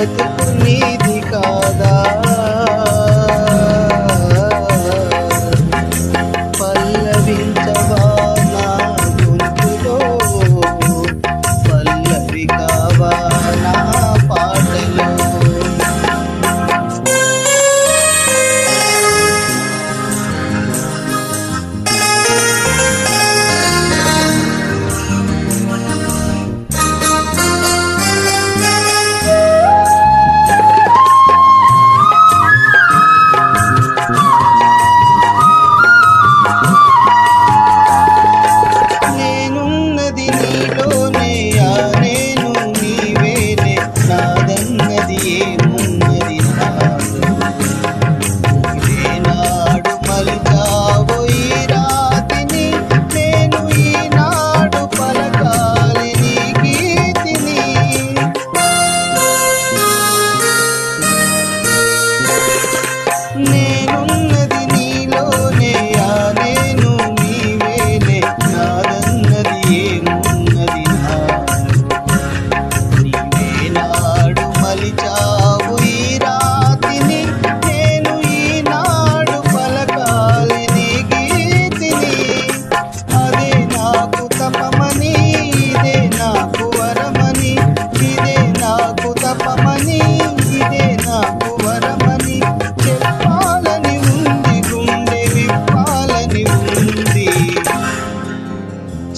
suerte.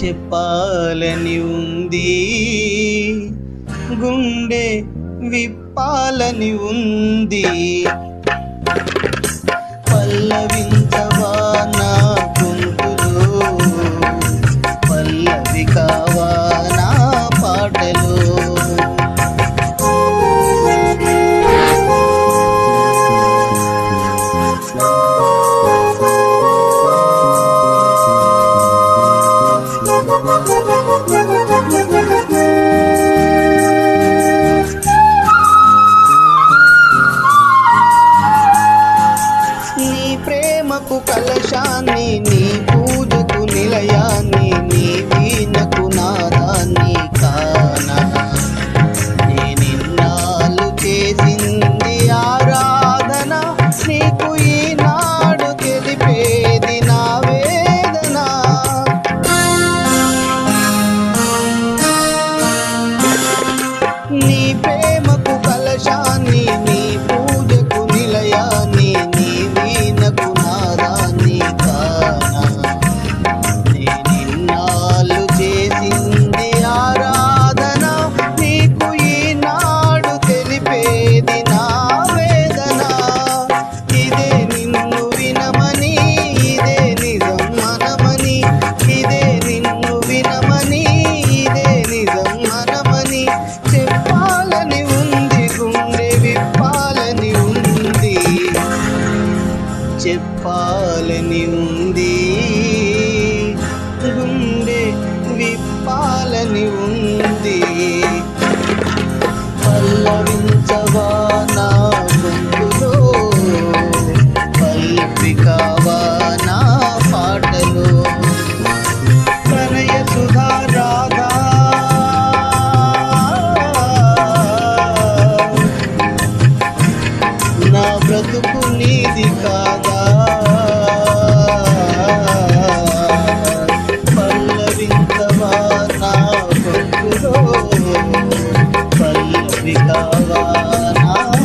చెప్పాలని ఉంది. గుండె విప్పాలని ఉంది. పల్లవించవా నా గొంతులో? పల్లవి కావా నా పాటలో? Thank నీ పూజకు నిలయాన్ని నీ వీణకు පාලනිවුන් रा